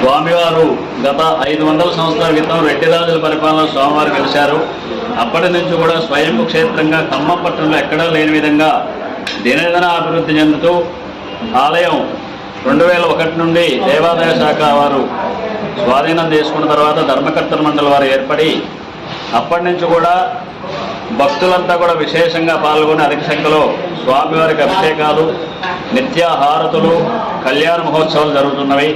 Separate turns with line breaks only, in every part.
స్వామివారు గత ఐదు వందల సంవత్సరాల క్రితం రెడ్డిరాజుల పరిపాలన స్వామివారు కలిశారు. అప్పటి నుంచి కూడా స్వయంభూ క్షేత్రంగా ఖమ్మం పట్టణంలో ఎక్కడా లేని విధంగా దినదిన అభివృద్ధి చెందుతూ ఆలయం రెండు వేల ఒకటి నుండి దేవాదాయ శాఖ వారు స్వాధీనం చేసుకున్న తర్వాత ధర్మకర్తల మండలి వారు ఏర్పడి అప్పటి నుంచి కూడా భక్తులంతా కూడా విశేషంగా పాల్గొని అధిక సంఖ్యలో స్వామివారికి అభిషేకాలు నిత్యాహారతులు కళ్యాణ మహోత్సవాలు జరుగుతున్నవి.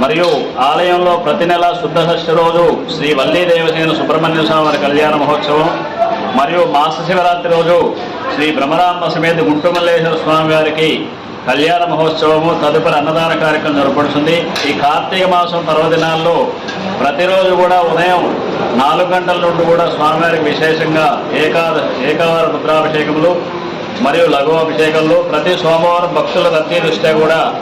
మరియు ఆలయంలో ప్రతి నెల శుద్ధ షష్ఠి రోజు శ్రీ వల్లీ దేవసేన సుబ్రహ్మణ్య స్వామి వారి కళ్యాణ మహోత్సవం మరియు మాస శివరాత్రి రోజు శ్రీ భ్రమరాంబ సమేత గుంటుమల్లేశ్వర స్వామి వారికి కళ్యాణ మహోత్సవము తదుపరి అన్నదాన కార్యక్రమం జరపడుతుంది ఈ కార్తీక మాసం పర్వదినాల్లో ప్రతిరోజు కూడా ఉదయం నాలుగు గంటల నుండి కూడా స్వామివారికి విశేషంగా ఏకాద ఏకావార రుద్రాభిషేకములు మరియు లఘు అభిషేకంలో ప్రతి సోమవారం భక్తుల రద్దీ దృష్ట్యా కూడా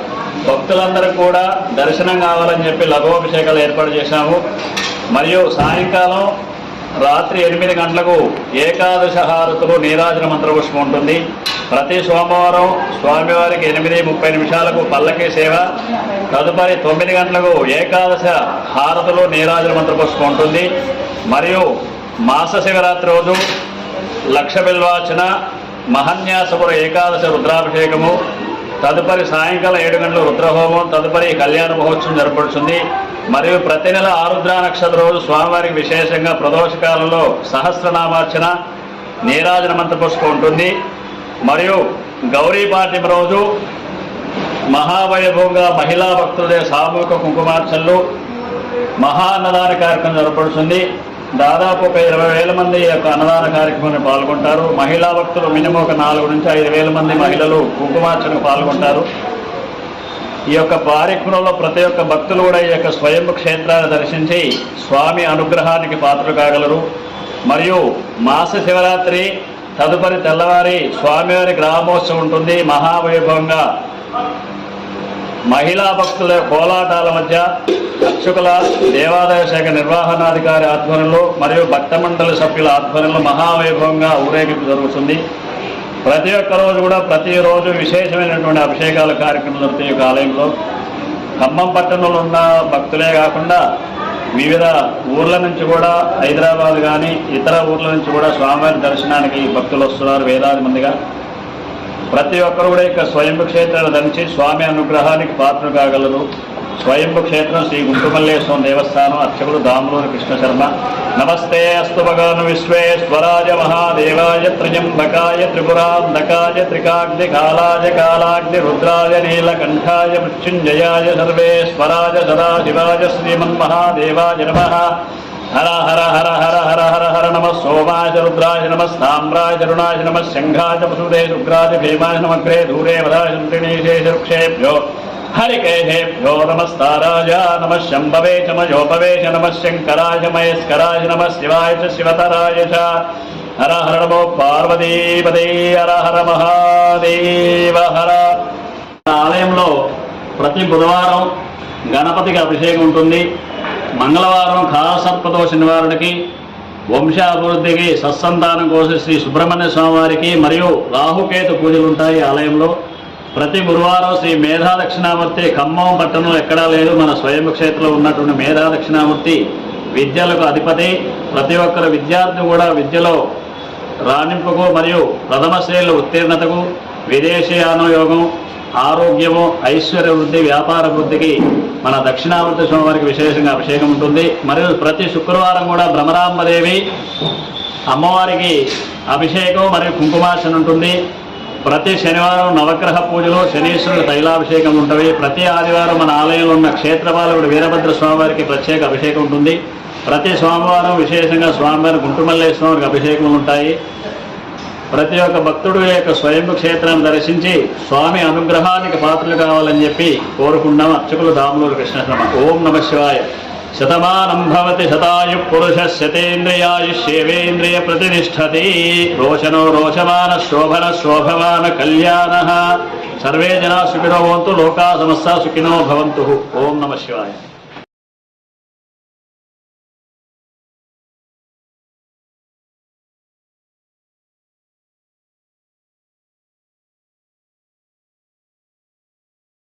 భక్తులందరూ కూడా దర్శనం కావాలని చెప్పి లఘు అభిషేకాలు ఏర్పాటు చేశాము. మరియు సాయంకాలం రాత్రి ఎనిమిది గంటలకు ఏకాదశ హారతులు నీరాజన మంత్రపుష్పం ఉంటుంది. ప్రతి సోమవారం స్వామివారికి ఎనిమిది ముప్పై నిమిషాలకు పల్లకి సేవ. తదుపరి తొమ్మిది గంటలకు ఏకాదశ హారతులు నీరాజన మంత్రపుష్పం ఉంటుంది. మరియు మాస శివరాత్రి రోజు లక్ష బిల్వాచన మహన్యాసపుర ఏకాదశ రుద్రాభిషేకము తదుపరి సాయంకాలం ఏడు గంటల రుద్రహోమం తదుపరి కళ్యాణ మహోత్సవం జరపడుతుంది మరియు ప్రతి నెల ఆరుద్ర నక్షత్ర రోజు స్వామివారికి విశేషంగా ప్రదోషకాలంలో సహస్రనామార్చన నీరాజన మంత్రపుష్పం ఉంటుంది. మరియు గౌరీ పాఠ్యం రోజు మహావైభవంగా మహిళా భక్తులదే సామూహిక కుంకుమార్చనలు మహా అన్నదాన కార్యక్రమం జరపడుతుంది దాదాపు ఒక ఇరవై వేల మంది ఈ యొక్క అన్నదాన కార్యక్రమంలో పాల్గొంటారు. మహిళా భక్తులు మినిమం ఒక నాలుగు నుంచి ఐదు వేల మంది మహిళలు కుంకుమార్చనకు పాల్గొంటారు. ఈ యొక్క కార్యక్రమంలో ప్రతి ఒక్క భక్తులు కూడా ఈ యొక్క స్వయంభు క్షేత్రాన్ని దర్శించి స్వామి అనుగ్రహానికి పాత్రలు కాగలరు. మరియు మాస శివరాత్రి తదుపరి తెల్లవారి స్వామివారి గ్రామోత్సవం ఉంటుంది. మహావైభవంగా మహిళా భక్తుల కోలాటాల మధ్య రక్షకుల దేవాదాయ శాఖ నిర్వహణాధికారి ఆధ్వర్యంలో మరియు భక్త మండలి సభ్యుల ఆధ్వర్యంలో మహావైభవంగా ఊరేగింపు జరుగుతుంది. ప్రతి ఒక్క రోజు కూడా ప్రతిరోజు విశేషమైనటువంటి అభిషేకాల కార్యక్రమం జరుగుతాయి ఈ యొక్క ఆలయంలో. ఖమ్మం పట్టణంలో ఉన్న భక్తులే కాకుండా వివిధ ఊర్ల నుంచి కూడా హైదరాబాద్ కానీ ఇతర ఊర్ల నుంచి కూడా స్వామివారి దర్శనానికి భక్తులు వస్తున్నారు వేలాది మందిగా. ప్రతి ఒక్కరు కూడా ఇక స్వయంభు క్షేత్రాలు ధరించి స్వామి అనుగ్రహానికి పాత్రలు కాగలరు. స్వయంభు క్షేత్రం శ్రీ గుంటుమల్లేశ్వరం దేవస్థానం అర్చకుడు దామూరు కృష్ణ శర్మ నమస్తే అస్తు భగవాను విశ్వేశ్వరాయ మహాదేవాయ త్రిజంబకాయ త్రిపురాంధకాయ త్రికాగ్ని కాలాయ కాలాగ్ని రుద్రాయ నీలకంఠాయ మృత్యుంజయాయ సర్వేశ్వరాయ సదాశివాయ శ్రీమన్మహాదేవాయ నమ. హర హర హర హర హర హర హర నమ సోమాయ రుద్రాయ నమ స్తామ్రాయ చరుణాయ నమ శంఘాయ వసుదే శుక్రాయ భీమాయ నమగ్రే దూరే వదాయ వృక్షేభ్యో హరికేశేభ్యో నమస్తారాయ నమ శంభవే చ చ నమ శంకరాయ మహేశ్వరాయ నమ శివాయ చ శివతరాయ చ. హర హర నమో పార్వతీపదే. హర హర మహాదేవ హర. ఆలయంలో ప్రతి బుధవారం గణపతికి అభిషేకం ఉంటుంది. మంగళవారం కాలసర్పదోష నివారణకి వంశాభివృద్ధికి సత్సంతానం కోసం శ్రీ సుబ్రహ్మణ్య స్వామివారికి మరియు రాహుకేతు పూజలు ఉంటాయి ఆలయంలో. ప్రతి గురువారం శ్రీ మేధాదక్షిణామూర్తి ఖమ్మం పట్టణంలో ఎక్కడా లేదు. మన స్వయం క్షేత్రంలో ఉన్నటువంటి మేధాదక్షిణామూర్తి విద్యలకు అధిపతి. ప్రతి ఒక్కరు విద్యార్థి కూడా విద్యలో రాణింపుకు మరియు ప్రథమ శ్రేణుల ఉత్తీర్ణతకు విదేశీయాన యోగం ఆరోగ్యము ఐశ్వర్య వృద్ధి వ్యాపార వృద్ధికి మన దక్షిణామూర్తి స్వామివారికి విశేషంగా అభిషేకం ఉంటుంది. మరియు ప్రతి శుక్రవారం కూడా భ్రమరాంబదేవి అమ్మవారికి అభిషేకం మరియు కుంకుమార్చన ఉంటుంది. ప్రతి శనివారం నవగ్రహ పూజలు శనీశ్వరుడు తైలాభిషేకం ఉంటుంది. ప్రతి ఆదివారం మన ఆలయంలో ఉన్న క్షేత్రపాలకుడు వీరభద్ర స్వామివారికి ప్రత్యేక అభిషేకం ఉంటుంది. ప్రతి సోమవారం విశేషంగా స్వామివారి గుంటుమల్లేశ్వరికి అభిషేకం ఉంటాయి. ప్రతి ఒక్క భక్తుడు యొక్క స్వయంభు క్షేత్రాన్ని దర్శించి స్వామి అనుగ్రహానికి పాత్రలు కావాలని చెప్పి కోరుకున్నాం అర్చకులు దాములూరు కృష్ణశర్మ. ఓం నమ శివాయ. శతమానం భవతి శతాయు పురుష శతేంద్రియాయుష్యేవేంద్రియ ప్రతిష్టతి రోషనో రోషమాన శోభన శోభవాన కళ్యాణ. సర్వే జనా సుఖినో భవంతు లోకా సమస్త సుఖినో భవంతు. ఓం నమ శివాయ.